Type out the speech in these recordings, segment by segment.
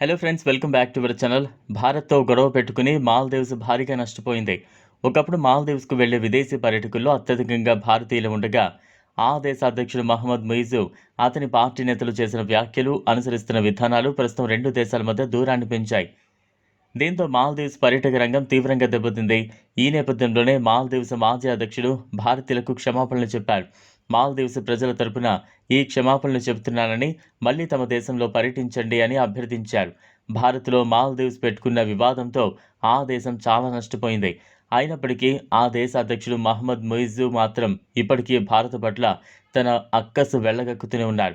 Hello friends welcome back to our channel భారత్తో గొడవ పెట్టుకుని మాల్దీవ్స్ భారీగా నష్టపోయింది. ఒకప్పుడు మాల్దీవ్స్కు వెళ్ళే విదేశీ పర్యటకుల్లో అత్యధికంగా భారతీయులు ఉండగా ఆ దేశ అధ్యక్షుడు మహమ్మద్ ముయిజు అతని పార్టీ నేతలు చేసిన వ్యాఖ్యలు అనుసరిస్తున్న విధానాలు ప్రస్తుతం రెండు దేశాల మధ్య దూరాన్ని పెంచాయి. దీంతో మాల్దీవ్స్ పర్యాటక రంగం తీవ్రంగా దెబ్బతింది. ఈ నేపథ్యంలోనే మాల్దీవ్స్ మాజీ అధ్యక్షుడు భారతీయులకు క్షమాపణలు చెప్పారు. మాల్దీవ్స్ ప్రజల తరపున ఈ క్షమాపణలు చెబుతున్నానని మళ్ళీ తమ దేశంలో పర్యటించండి అని అభ్యర్థించారు. భారత్లో మాల్దీవ్స్ పెట్టుకున్న వివాదంతో ఆ దేశం చాలా నష్టపోయింది. అయినప్పటికీ ఆ దేశ అధ్యక్షుడు మహమ్మద్ మొయిజు మాత్రం ఇప్పటికీ భారత్ పట్ల తన అక్కసు వెళ్ళగక్కుతూనే ఉన్నారు.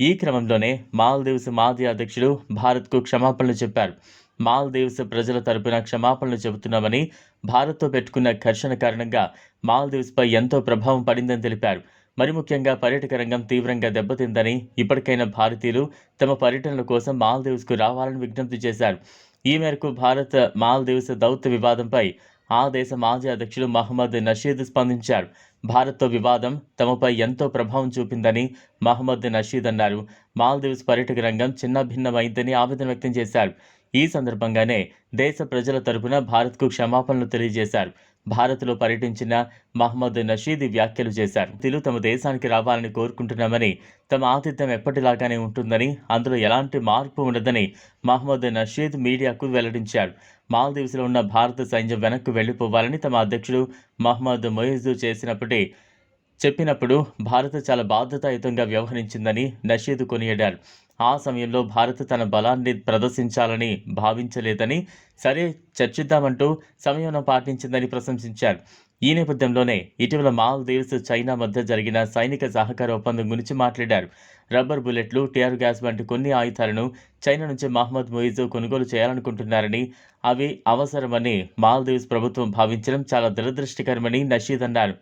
ఈ క్రమంలోనే మాల్దీవ్స్ మాజీ అధ్యక్షుడు భారత్కు క్షమాపణలు చెప్పారు. మాల్దీవ్స్ ప్రజల తరపున క్షమాపణలు చెబుతున్నామని భారత్తో పెట్టుకున్న ఘర్షణ కారణంగా మాల్దీవ్స్పై ఎంతో ప్రభావం పడిందని తెలిపారు. మరి ముఖ్యంగా పర్యాటక రంగం తీవ్రంగా దెబ్బతిందని ఇప్పటికైనా భారతీయులు తమ పర్యటనల కోసం మాల్దీవ్స్కు రావాలని విజ్ఞప్తి చేశారు. ఈ మేరకు భారత్ మాల్దీవ్స్ దౌత్య వివాదంపై ఆ దేశ మాజీ అధ్యక్షుడు మహమ్మద్ నషీద్ స్పందించారు. భారత్తో వివాదం తమపై ఎంతో ప్రభావం చూపిందని మహమ్మద్ నషీద్ అన్నారు. మాల్దీవ్స్ పర్యటక రంగం చిన్న భిన్నమైందని ఆవేదన వ్యక్తం చేశారు. ఈ సందర్భంగానే దేశ ప్రజల తరపున భారత్కు క్షమాపణలు తెలియజేశారు. భారత్లో పర్యటించిన మహమ్మద్ నషీద్ వ్యాఖ్యలు చేశారు. తిలు తమ దేశానికి రావాలని కోరుకుంటున్నామని తమ ఆతిథ్యం ఎప్పటిలాగానే ఉంటుందని అందులో ఎలాంటి మార్పు ఉండదని మహమ్మద్ నషీద్ మీడియాకు వెల్లడించారు. మాల్దీవ్స్లో ఉన్న భారత సైన్యం వెనక్కు వెళ్ళిపోవాలని తమ అధ్యక్షుడు మహమ్మద్ మొయిజు చేసినప్పటి చెప్పినప్పుడు భారత్ చాలా బాధ్యతాయుతంగా వ్యవహరించిందని నషీద్ కొనియాడారు. ఆ సమయంలో భారత్ తన బలాన్ని ప్రదర్శించాలని భావించలేదని సరే చర్చిద్దామంటూ సమయం పాటించిందని ప్రశంసించారు. ఈ నేపథ్యంలోనే ఇటీవల మాల్దీవ్స్ చైనా మధ్య జరిగిన సైనిక సహకార ఒప్పందం గురించి మాట్లాడారు. రబ్బర్ బుల్లెట్లు టీఆర్ గ్యాస్ వంటి కొన్ని ఆయుధాలను చైనా నుంచి మహమ్మద్ మొయిజ్ కొనుగోలు చేయాలనుకుంటున్నారని అవి అవసరమని మాల్దీవ్స్ ప్రభుత్వం భావించడం చాలా దురదృష్టకరమని నషీద్ అన్నారు.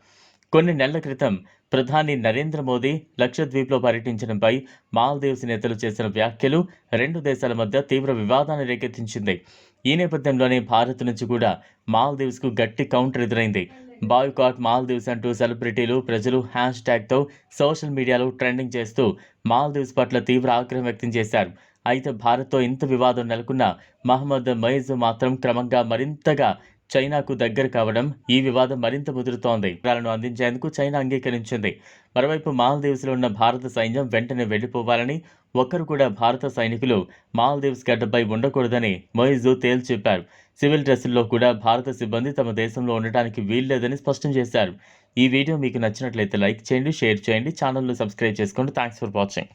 కొన్ని నెలల క్రితం ప్రధాని నరేంద్ర మోదీ లక్షద్వీప్లో పర్యటించడంపై మాల్దీవ్స్ నేతలు చేసిన వ్యాఖ్యలు రెండు దేశాల మధ్య తీవ్ర వివాదాన్ని రేకెత్తించింది. ఈ నేపథ్యంలోనే భారత్ నుంచి కూడా మాల్దీవ్స్కు గట్టి కౌంటర్ ఎదురైంది. బాయ్కాట్ మాల్దీవ్స్ అంటూ సెలబ్రిటీలు ప్రజలు హ్యాష్ ట్యాగ్తో సోషల్ మీడియాలో ట్రెండింగ్ చేస్తూ మాల్దీవ్స్ పట్ల తీవ్ర ఆగ్రహం వ్యక్తం చేశారు. అయితే భారత్తో ఇంత వివాదం నెలకొన్న మహమ్మద్ మయిజ్ మాత్రం క్రమంగా మరింతగా చైనాకు దగ్గర కావడం ఈ వివాదం మరింత ముదురుతోంది. వివరాలను అందించేందుకు చైనా అంగీకరించింది. మరోవైపు మాల్దీవ్స్లో ఉన్న భారత సైన్యం వెంటనే వెళ్ళిపోవాలని ఒక్కరు కూడా భారత సైనికులు మాల్దీవ్స్ గడ్డపై ఉండకూడదని మొయిజు తేల్చి చెప్పారు. సివిల్ డ్రెస్సుల్లో కూడా భారత సిబ్బంది తమ దేశంలో ఉండటానికి వీల్లేదని స్పష్టం చేశారు. ఈ వీడియో మీకు నచ్చినట్లయితే లైక్ చేయండి షేర్ చేయండి ఛానల్ను సబ్స్క్రైబ్ చేసుకోండి. Thanks for watching.